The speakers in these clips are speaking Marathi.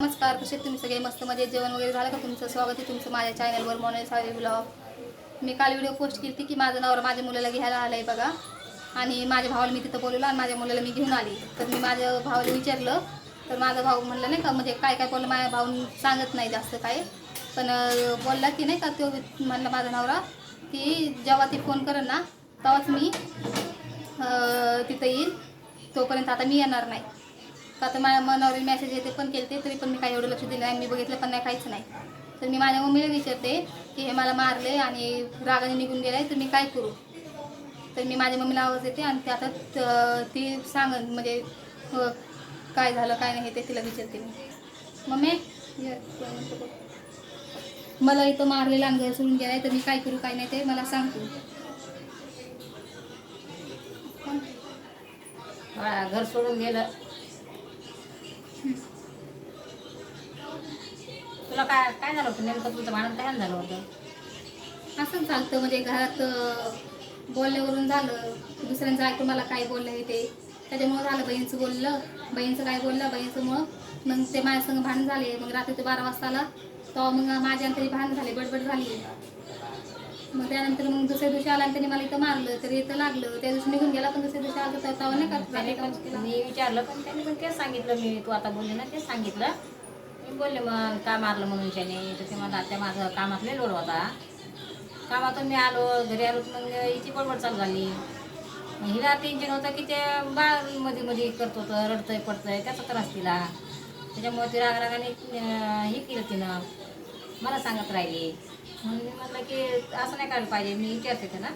नमस्कार कसे तुम्ही सगळे? मस्त मध्ये जेवण वगैरे झालं का तुमचं? स्वागत आहे तुमचं माझ्या चॅनलवर मोने सावे ब्लॉग मी काल व्हिडिओ पोस्ट केली की माझं नवरा माझ्या मुलाला घ्यायला आलं आहे बघा. आणि माझ्या भावाला मी तिथं बोलवलं आणि माझ्या मुलाला मी घेऊन आली. तर मी माझ्या भावाला विचारलं. तर माझा भाऊ म्हणलं नाही का म्हणजे काय काय बोललं? माझ्या भाऊ सांगत नाही जास्त काय पण बोलला की नाही का तो म्हणला माझा नवरा की जेव्हा ती फोन करेल ना तेव्हाच मी तिथं येईल तोपर्यंत आता मी येणार नाही. का तर माझ्या मनावरील मेसेज येते पण केले तरी पण मी काही एवढं लक्ष दिलं नाही. मी बघितलं पण नाही काहीच नाही. तर मी माझ्या मम्मीला विचारते की हे मला मारले आणि रागाने निघून गेलाय तर मी काय करू? तर मी माझ्या मम्मीला आवाज येते आणि ते आता त- ती सांगन म्हणजे काय झालं काय नाही ते तिला विचारते मी. मम्मी मला इथं मारलेलं आणि घर सोडून गेलाय तर मी काय करू काय नाही ते मला सांग तू. घर सोडून गेलं. तुला काय काय झालं होतं? नेमकं तुमचं भांडण काय झालं होतं? असंच झालं म्हणजे घरात बोलण्यावरून झालं. दुसऱ्यांचं ऐकून मला काय बोललं हे ते. त्याच्यामुळं झालं बहीणचं बोललं बहीणचं काय बोललं? बहीणचं मग ते माझ्यासंग भांडण झाले. मग रात्री ते बारा वाजता आलं. तेव्हा मग माझ्या तरी भांडण झाले. बडबड झाली. मग त्यानंतर मग दुसऱ्या दिवशी आला आणि त्याने मला इथं मारलं तर इथं लागलं. त्या दिवशी निघून गेला पण दुसऱ्या दिवशी आलं तर तेव्हा नाही का? त्याने पण मी विचारलं पण त्याने पण तेच सांगितलं मी तू आता बोलले ना तेच सांगितलं. मी बोलले मग का मारलं म्हणून त्याने तर ते मला त्या माझं कामातले लोड होता. कामातून मी आलो घरी आलो मग हिची बडबड चालू झाली. मग हिला टेन्शन होतं की ते बाळमध्ये मध्ये करत होतं रडतंय पडतंय त्याचा त्रास तिला त्याच्यामुळे ती रागरागाने हे केलं तिनं. मला सांगत राहिली. म्हणून मी म्हटलं की असं नाही करायला पाहिजे मी विचारते त्याला.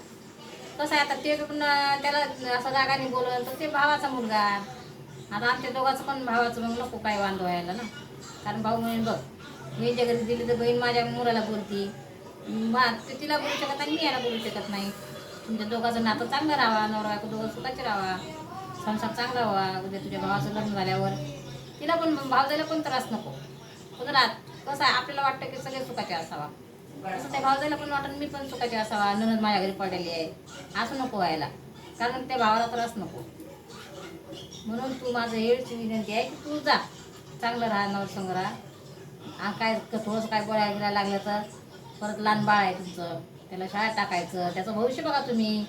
कसं आहे आता ते पण त्याला असं रागाने बोललं तर ते भावाचा मुलगा. आता आमच्या दोघांचं पण भावाचं मग नको काय वांदो व्हायला ना. कारण भाऊ म्हणेन बघ मी घरी दिली तर बहीण माझ्या मुलाला बोलती. मा ते तिला बोलू शकत नाही मी याला बोलू शकत नाही. तुमच्या दोघांचं नातं चांगलं राहावा नवरा दोघं सुखाचे राहावा. संसार चांगला व्हावा उद्या तुझ्या भावाचं लग्न झाल्यावर. तिला पण भाव जायला पण त्रास नको. राहत कसं आहे आपल्याला वाटतं की सगळे सुखाचे असावा. असं त्या भावजाला पण वाटत मी पण सुखाचे असावा ननद माझ्या घरी पडलेली आहे. असं नको व्हायला. कारण त्या भावाला त्रास नको. म्हणून तू माझं एवढीच विनंती आहे की तू जा. चांगलं राहा नवरसंग राहा. काय थोडंसं काय बोलायला लागलं तर परत लहान बाळ आहे तुमचं. त्याला शाळेत टाकायचं. त्याचं भविष्य बघा तुम्ही.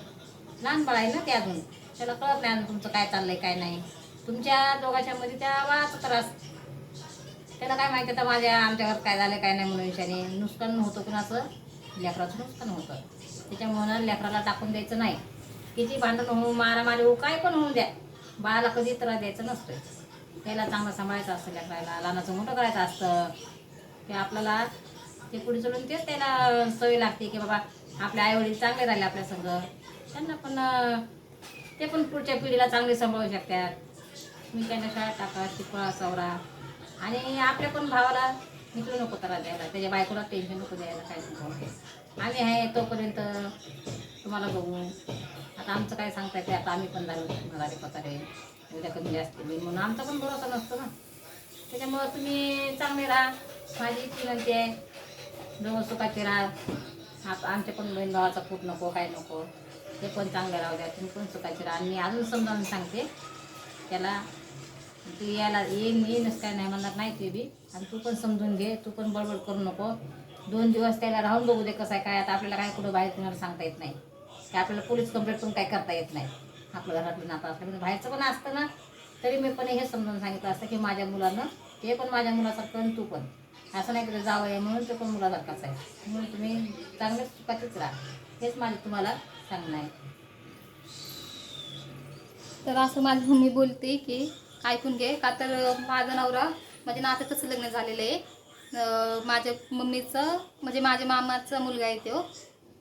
लहान बाळ आहे ना ते अजून. त्याला कळत नाही तुमचं काय चाललंय काय नाही. तुमच्या दोघांच्या मध्ये त्या बाळाचा त्रास त्याला काय माहिती आता माझ्या आमच्या घरात काय झालं काय नाही म्हणून विषयाने नुकसान होतं कुणाचं? लेकराचं नुकसान होतं. त्याच्यामुळं लेकराला टाकून द्यायचं नाही. किती भांडण होऊ मारामारी होऊ काय पण होऊ द्या. बाळाला कधी त्रास द्यायचं नसतं त्याला चांगलं सांभाळायचं असतं लेकराला लहानाचं मोठं करायचं असतं. ते आपल्याला ते पुढे चढून तेच त्याला सवय लागते की बाबा आपले आईवडील चांगले राहिले आपल्या संग. त्यांना पण ते पण पुढच्या पिढीला चांगले सांभाळू शकतात. मी त्यांना शाळेत टाका शिकवा सवरा. आणि आपल्या पण भावाला निघू नको त्याला द्यायला. त्याच्या बायकोला टेन्शन नको द्यायला काय नको. आम्ही आहे तोपर्यंत तुम्हाला बघू. आता आमचं काय सांगता येते आता आम्ही पण झालो मराठी पतारे उद्या कमी जास्त होईल म्हणून आमचा पण भरोसा नसतो ना. त्याच्यामुळं तुम्ही चांगले राहा. माझी विनंती आहे. दोन सुखाचे राहा. आप आमच्या पण बहीण भावाचा फूट नको काय नको. ते पण चांगले राहू द्या. तुम्ही पण सुखाचे राहा. आणि मी अजून समजावून सांगते. त्याला तू यायला येईन येईनच काय नाही म्हणणार नाही ते बी. आणि तू पण समजून घे तू पण बडबड करू नको. दोन दिवस त्याला राहून बघू दे कसं आहे काय आता आपल्याला काय कुठं बाहेर कुणाला सांगता येत नाही. की आपल्याला पोलीस कंप्लेंट पण काय करता येत नाही. आपलं घरातलं नातं असलं म्हणजे बाहेरचं पण असतं ना. तरी मी पण हे समजून सांगितलं असतं की माझ्या मुलानं ते पण माझ्या मुलासारखं आणि तू पण. असं नाही की जावं आहे म्हणून ते पण मुलासारखाच आहे. म्हणून तुम्ही चांगलेच सुखाचीच राहा. हेच माझं तुम्हाला सांगणं आहे. तर असं माझी मम्मी बोलते की ऐकून घे. का तर माझा नवरा म्हणजे नात्यातच लग्न झालेलं आहे. माझ्या मम्मीचं म्हणजे माझ्या मामाचा मुलगा आहे तो.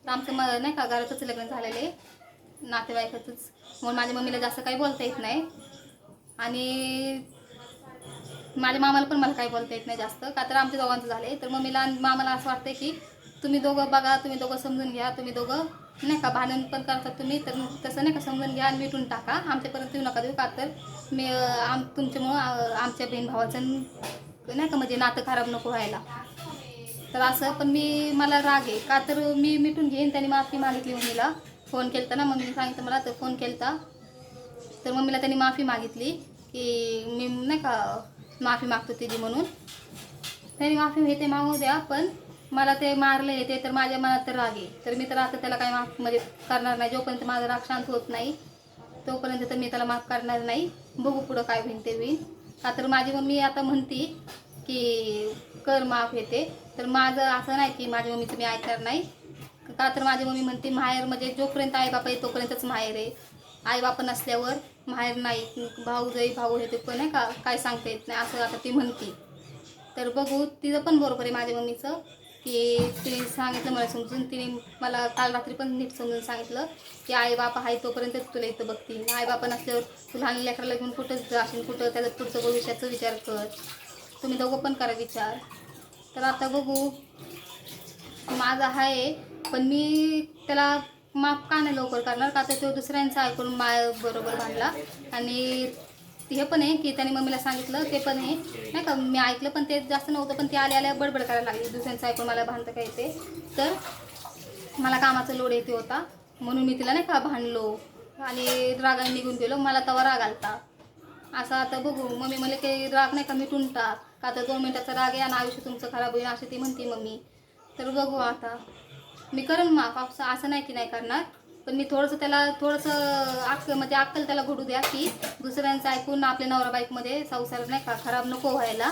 तर आमचं म नाही का घरातच लग्न झालेलं आहे. नातेवाईकातच. म्हणून माझ्या मम्मीला जास्त काही बोलता येत नाही. आणि माझ्या मामाला पण मला काही बोलता येत नाही जास्त. का तर आमच्या दोघांचं झाले तर मम्मीला आणि मामाला असं वाटतं की तुम्ही दोघं बघा तुम्ही दोघं समजून घ्या तुम्ही दोघं नाही का भांडण पण करतात तुम्ही तर मग तसं नाही का समजून घ्या आणि मिटून टाका. आमच्यापर्यंत येऊ नका देऊ का? तर मी आम तुमच्यामुळं आमच्या बहीण भावाचं नाही का म्हणजे नातं खराब नको व्हायला. तर असं पण मी मला राग आहे. का तर मी मिटून घेईन त्यांनी माफी मागितली मम्मीला. फोन केलता ना मम्मीने सांगितलं मला तर फोन केलता. तर मम्मीला त्यांनी माफी मागितली की मी नाही का माफी मागतो तिची म्हणून. त्यांनी माफी हे ते मागू द्या पण मला ते मारले ते तर माझ्या मनात तर राग आहे. तर मी तर आता त्याला काही माफ म्हणजे करणार नाही. जोपर्यंत माझा राग शांत होत नाही तोपर्यंत तर मी त्याला माफ करणार नाही. बघू पुढं काय होईल ते होईल का तर माझी मम्मी आता म्हणती की कर माफ येते. तर माझं असं नाही की माझ्या मम्मीचं मी ऐकणार नाही. का तर माझी मम्मी म्हणते माहेर म्हणजे जोपर्यंत आई बापा आहे तोपर्यंतच माहेर आहे. आई बापा नसल्यावर माहेर नाही. भाऊ जाई भाऊ हे ते पण आहे का काय सांगता येत नाही. असं आता ती म्हणते. तर बघू तिचं पण बरोबर आहे माझ्या मम्मीचं. की तिने सांगितलं मला समजून. तिने मला काल रात्री पण नीट समजून सांगितलं की आई बापा आहे तोपर्यंत तुला इथं बघतील. आई बापा नसल्यावर तू लहान लेकराला घेऊन कुठं जाशील कुठं त्याचं पुढचं भविष्याचा विचार कर. तुम्ही दोघं पण करा विचार. तर आता बघू. माझा आहे पण मी त्याला माफ का नाही लवकर करणार? का तर तो दुसऱ्यांचा ऐकून माय बरोबर भांडला आणि हे पण आहे की त्याने मम्मीला सांगितलं ते पण आहे. नाही का मी ऐकलं पण ते जास्त नव्हतं पण ते आल्या आल्या बडबड करायला लागली. दुसऱ्यांचं ऐकून मला भांडतं काय ते. तर मला कामाचा लोड येते होता. म्हणून मी तिला नाही का भांडलो. आणि रागाने निघून गेलो. मला तवा राग आलता. असं आता बघू. मम्मी मला काही राग नाही का मिटून टाक. का तर दोन मिनटाचा राग आहे आणि आयुष्य तुमचं खराब होईल अशी ती म्हणते मम्मी. तर बघू आता. मी करेन माफ. असं असं नाही की नाही करणार. पण मी थोडंसं त्याला थोडंसं अक्क म्हणजे अक्कल त्याला घडू द्या की दुसऱ्यांचं ऐकून आपल्या नवरा बाईकमध्ये संसार नाही का खराब नको व्हायला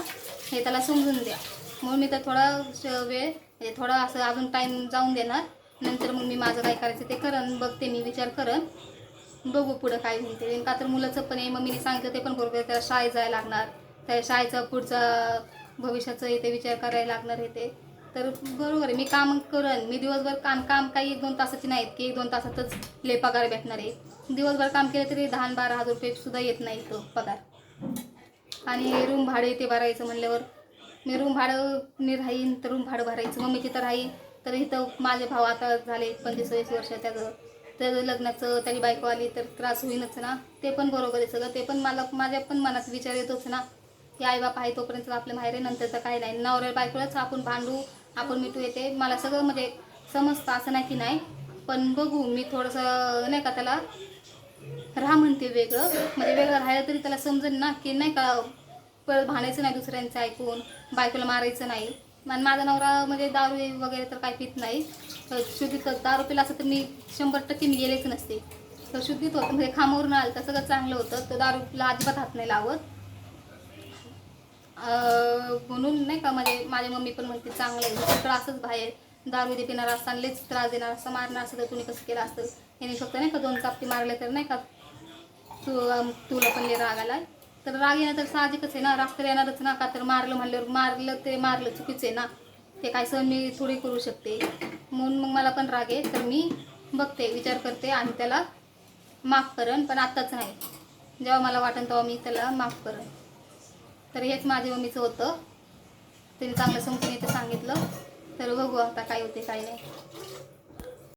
हे त्याला समजून द्या. म्हणून मी तर थोडा श- वेळ म्हणजे थोडा असं अजून टाईम जाऊन देणार. नंतर मग मी माझं काय करायचं ते करन बघते मी विचार करन बघू पुढं काय होईल ते का तर मुलाचं पण आहे मम्मीने सांगितलं ते पण बरोबर आहे, त्याला शाळेत जायला लागणार. त्या शाळेचा पुढचा भविष्याचं येते विचार करायला लागणार हे ते. तर बरोबर आहे मी काम करन मी दिवसभर काम काम काही एक दोन तासाची नाहीत की एक दोन तासातच ले पगार भेटणार आहे. दिवसभर काम केलं तरी दहा बारा हजार रुपये सुद्धा येत नाही तो पगार. आणि रूम भाडे ते भरायचं म्हणल्यावर मी रूम भाडं मी राहीन तर रूम भाडं भरायचं. मम्मी तिथं राहीन तर इथं माझे भाऊ आता झाले पंचवीस वर्ष त्याचं. त्याचं लग्नाचं त्याची बायको आली तर त्रास होईनच ना. ते पण बरोबर आहे सगळं. ते पण मला माझ्या पण मनात विचार येतोच ना की आई बाप आहे तोपर्यंत आपलं माहेर आहे नंतरचं काही नाही. नवऱ्या बायकोलाच आपण भांडू आपण मिटू येते. मला सगळं म्हणजे समजतं असं नाही की नाही. पण बघू मी थोडंसं नाही का त्याला राहा म्हणते वेगळं. म्हणजे वेगळं राहिलं तरी त्याला समजेल ना की नाही का परत भांडायचं नाही दुसऱ्यांचं ऐकून बायकोला मारायचं नाही. आणि माझा नवरा म्हणजे दारू वगैरे तर काय पित नाही. तर शुद्धीत दारू पिला असं तर मी शंभर टक्के मी गेलेच नसते. तर शुद्धीत होतं. म्हणजे खांबवरून आलं तर सगळं चांगलं होतं. तर दारूला अजिबात हात नाही लावत. म्हणून नाही का म्हणजे माझी मम्मी पण म्हणते चांगलं आहे दुसरीकडं असंच बाहेर. दारू दे पिणार असताना लेच त्रास देणार असं मारणार असं तर तुम्ही कसं केलं असतं? याने फक्त नाही का दोन चापटी मारले तर नाही का तू तुला पण ले राग आला तर राग येणं तर साहजिकच आहे ना राग तर येणारच ना का तर मारलं म्हणल्यावर मारलं ते मारलं चुकीचं आहे ना. ते काय सहन मी थोडी करू शकते. म्हणून मग मला पण राग आहे. तर मी बघते विचार करते आणि त्याला माफ करण पण आत्ताच नाही. जेव्हा मला वाटेल तेव्हा मी त्याला माफ करेन तर हेच माझ्या मम्मीचं होतं. तिने चांगलं समजून येते सांगितलं. तर बघू आता काय होते काय नाही.